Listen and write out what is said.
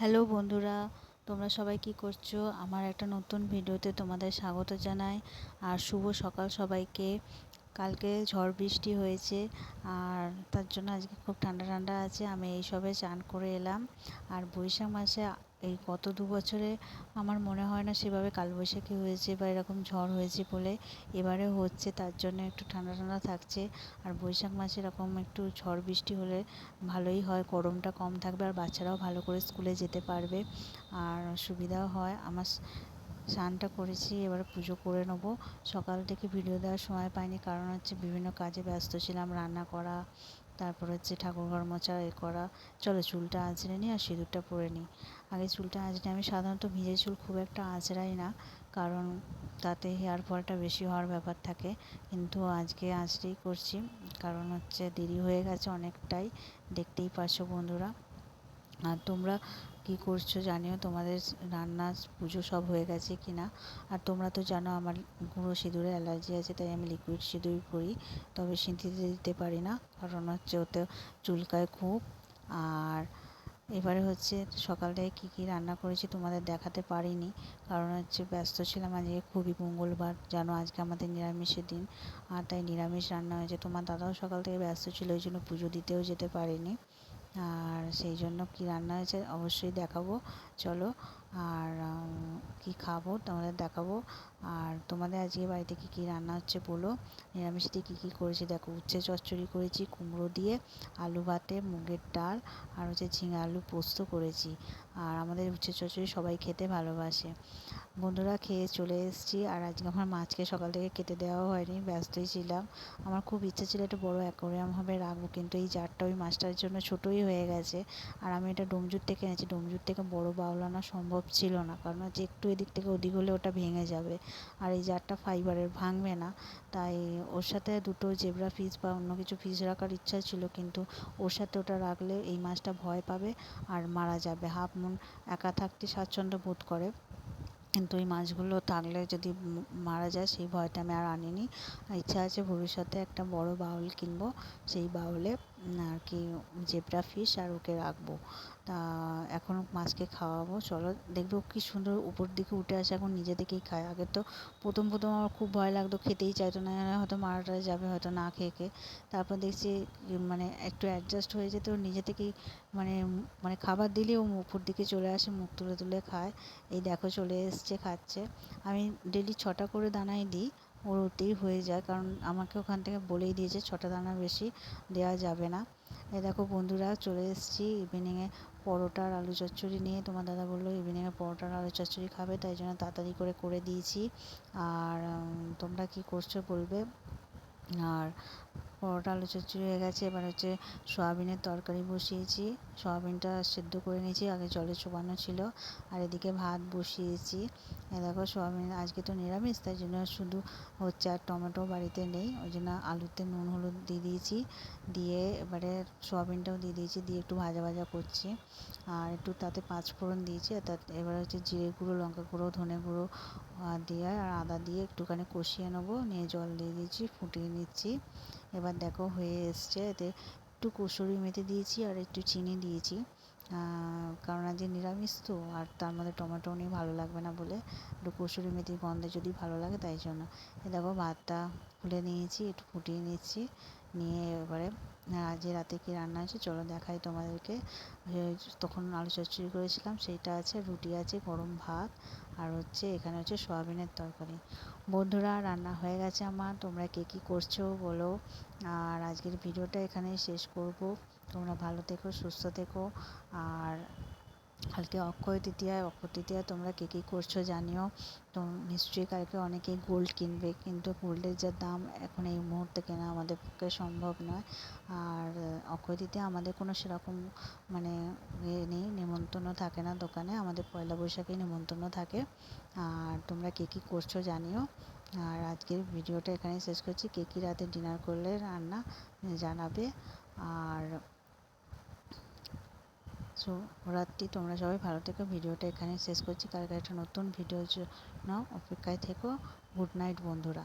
Hello বন্ধুরা, তোমরা সবাই কি করছ? আমার একটা নতুন ভিডিওতে তোমাদের স্বাগত জানাই। আর শুভ সকাল সবাইকে। কালকে ঝড় বৃষ্টি হয়েছে, আর তার জন্য আজকে খুব ঠান্ডা ঠান্ডা আছে। আমি এই সবে চান করে এলাম। আর বৈশাখ মাসে এই গত দু বছরে আমার মনে হয় না সেভাবে কালবৈশাখী হয়েছে বা এরকম ঝড় হয়েছে বলে এবারে হচ্ছে, তার জন্য একটু ঠান্ডা ঠান্ডা থাকছে। আর বৈশাখ মাসে এরকম একটু ঝড় বৃষ্টি হলে ভালোই হয়, গরমটা কম থাকবে আর বাচ্চারাও ভালো করে স্কুলে যেতে পারবে। আর সুবিধাও হয়, আমার স্নানটা করেছি, এবার পুজো করে নেব। সকাল থেকে ভিডিও দেওয়ার সময় পাইনি, কারণ হচ্ছে বিভিন্ন কাজে ব্যস্ত ছিলাম, রান্না করা তারপর হচ্ছে ঠাকুর ঘর মোছা এ করা। চলো চুলটা আঁচড়ে নিই আর সিঁদুরটা পরে নিই। আগে চুলটা আঁচড়ে আমি সাধারণত ভিজে চুল খুব একটা আঁচড়াই না, কারণ তাতে হেয়ার ফলটা বেশি হওয়ার ব্যাপার থাকে। কিন্তু আজকে আঁচড়েই করছি, কারণ হচ্ছে দেরি হয়ে গেছে অনেকটাই। দেখতেই পারছ বন্ধুরা। আর তোমরা কি করছ জানিও, তোমাদের রান্না, পুজো সব হয়ে গেছে কি না আর তোমরা তো জানো আমার গুঁড়ো সিঁদুরে অ্যালার্জি আছে, তাই আমি লিকুইড সিঁদুরই করি, তবে সিঁথিতে দিতে পারি না, কারণ হচ্ছে ওতে চুলকায় খুব। আর এবারে হচ্ছে সকালটায় কী কী রান্না করেছি তোমাদের দেখাতে পারিনি, কারণ হচ্ছে ব্যস্ত ছিলাম, আজকে খুবই মঙ্গলবার, জানো আজকে আমাদের নিরামিষের দিন, আর তাই নিরামিষ রান্না হয়েছে। তোমার দাদাও সকাল থেকে ব্যস্ত ছিল, ওই জন্য পুজো দিতেও যেতে পারেনি। আর সেই জন্য কী রান্না হয়েছে অবশ্যই দেখাবো। চলো, আর কি খাব তোমাদের দেখাবো। আর তোমাদের আজকে বাড়িতে কী কী রান্না হচ্ছে বলো। নিরামিষ দিয়ে কী কী করেছি দেখো, উচ্ছে চচ্চড়ি করেছি, কুমড়ো দিয়ে, আলু ভাতে, মুগের ডাল, আর হচ্ছে ঝিঙে আলু পোস্ত করেছি। আর আমাদের উচ্ছে চচ্চড়ি সবাই খেতে ভালোবাসে। বন্ধুরা খেয়ে চলে এসেছি, আর আজকে আমার মাছকে সকাল থেকে কেটে দেওয়া হয়নি, ব্যস্তই ছিলাম। আমার খুব ইচ্ছে ছিল একটা বড় অ্যাকোরিয়াম হবে রাখব, কিন্তু এই জারটা ওই মাছটার জন্য ছোটোই হয়ে গেছে। আর আমি এটা ডোমজুর থেকে এনেছি ডোমজুর থেকে বড় বাউল আনা সম্ভব ছিল না। কারণ হচ্ছে একটু এদিক থেকে ওদিক হলে ওটা ভেঙে যাবে। আর এই জারটা ফাইবারের ভাঙবে না, তাই ওর সাথে দুটো জেবরা ফিস বা অন্য কিছু ফিস রাখার ইচ্ছা ছিল, কিন্তু ওর সাথে ওটা রাখলে এই মাছটা ভয় পাবে আর মারা যাবে। হাফ মুন একা থাকতে স্বাচ্ছন্দ্য বোধ করে। কিন্তু এই মাছগুলো থাকলে যদি মারা যায়, সেই ভয়টা আমি আর আনিনি। ইচ্ছা আছে ভবিষ্যতে একটা বড় বাউল কিনবো, সেই বাউলে আর কি জেব্রা ফিশ আর ওকে রাখব। তা এখন মাছকে খাওয়াবো। চলো দেখব কি সুন্দর উপর দিকে উঠে আসে, এখন নিজে থেকেই খায়। আগে তো প্রথম প্রথম আমার খুব ভয় লাগতো, খেতেই চাইতো না। হয়তো মারা টারা যাবে, হয়তো না খেয়ে খেয়ে। তারপর দেখছি মানে একটু অ্যাডজাস্ট হয়ে যেত, নিজে থেকেই মানে মানে খাবার দিলেও উপর দিকে চলে আসে, মুখ তুলে তুলে খায়। এই দেখো চলে এসছে, খাচ্ছে। আমি ডেলি ছটা করে দানাই দিই। ওর ওতেই হয়ে যায়। কারণ আমাকে ওখান থেকে বলেই দিয়েছে, ছটা দানা বেশি দেওয়া যাবে না। এ দেখো বন্ধুরা, চলে এসেছি ইভিনিংয়ে পরোটার আলু চচ্চড়ি নিয়ে। তোমার দাদা বলল ইভিনিংয়ে পরোটার আলু চচ্চড়ি খাবে, তাই জন্য তাড়াতাড়ি করে করে দিয়েছি। আর তোমরা কি করছ বলবে? আর পরোটা, আলু চচ্চড়ি হয়ে গেছে। এবার হচ্ছে সয়াবিনের তরকারি বসিয়েছি। সয়াবিনটা সেদ্ধ করে নিয়েছি, আগে জলে চোবানো ছিল। আর এদিকে ভাত বসিয়েছি। দেখো, সয়াবিন আজকে তো নিরামিষ, তাই জন্য শুধু হচ্ছে আর টমেটো বাড়িতে নেই। ওই জন্য আলুতে নুন, হলুদ দিয়ে দিয়েছি। দিয়ে এবারে সয়াবিনটাও দিয়ে দিয়েছি, দিয়ে একটু ভাজা ভাজা করছি। আর একটু তাতে পাঁচ ফোড়ন দিয়েছি, আর এবার হচ্ছে জিরে গুঁড়ো, লঙ্কা গুঁড়ো, ধনে গুঁড়ো দিয়ে আর আদা দিয়ে একটুখানি কষিয়ে নেব। নিয়ে জল দিয়ে দিয়েছি, ফুটিয়ে নিচ্ছি। এবার দেখো হয়ে এসছে এতে একটু কসুরি মেথি দিয়েছি আর একটু চিনি দিয়েছি। কারণ আজকে নিরামিষ তো, আর তার মধ্যে টমেটো নিয়ে ভালো লাগবে না বলে একটু কসুরি মেথির গন্ধে যদি ভালো লাগে তাই জন্য। এ দেখো ভাতটা খুলে নিয়েছি, একটু ফুটিয়ে নিচ্ছি, নিয়ে এবারে আজ রাতে কি রান্না আছে চলো দেখাই তোমাদেরকে। তখন আলু চচ্চড়ি করেছিলাম, সেইটা আছে, রুটি আছে, গরম ভাত, আর হচ্ছে এখানে হচ্ছে সয়াবিনের তরকারি। বন্ধুরা, রান্না হয়ে গেছে আমার। তোমরা কে কী করছ বলো। আর আজকের ভিডিওটা এখানেই শেষ করব। তোমরা ভালো থেকো, সুস্থ থেকো। আর কালকে অক্ষয় তৃতীয়ায় অক্ষয় তৃতীয়ায় তোমরা কে কী করছ জানিও। তো নিশ্চয়ই কালকে অনেকেই গোল্ড কিনবে, কিন্তু গোল্ডের যা দাম এখন এই মুহূর্তে কেনা আমাদের পক্ষে সম্ভব নয়। আর অক্ষয় তৃতীয়া আমাদের কোনো সেরকম মানে ইয়ে নেই, নেমন্তন্ন থাকে না দোকানে, আমাদের পয়লা বৈশাখেই নেমন্তন্ন থাকে। আর তোমরা কে কী করছ জানিও। আর আজকের ভিডিওটা এখানেই শেষ করছি। কে কী রাতে ডিনার করলে রান্না জানাবে। আর শুভরাত্রি তোমরা সবাই ভালো থেকো। ভিডিওটা এখানে শেষ করছি। কালকে একটা নতুন ভিডিওর জন্য অপেক্ষায় থেকো। গুড নাইট, বন্ধুরা।